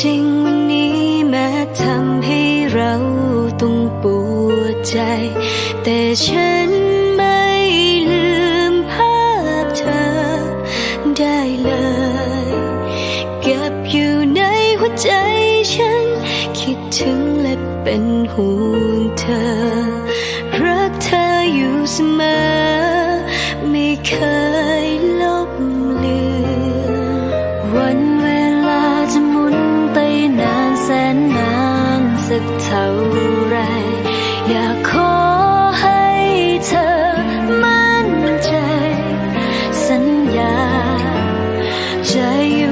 จริงวันนี้แม้ทำให้เราต้องปวดใจ แต่ฉันไม่ลืมภาพเธอได้เลย เก็บอยู่ในหัวใจฉัน คิดถึงและเป็นห่วงเธอ 这。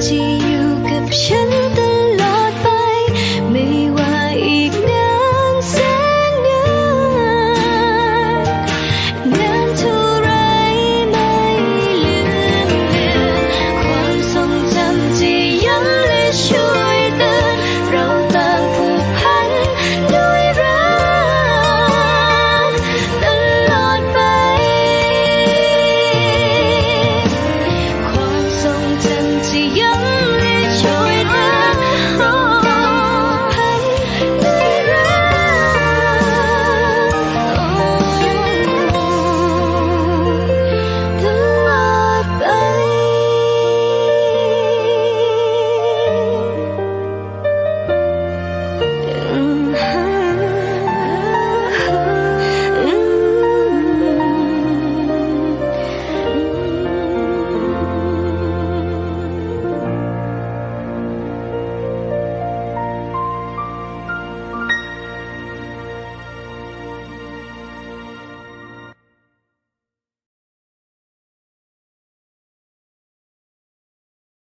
记。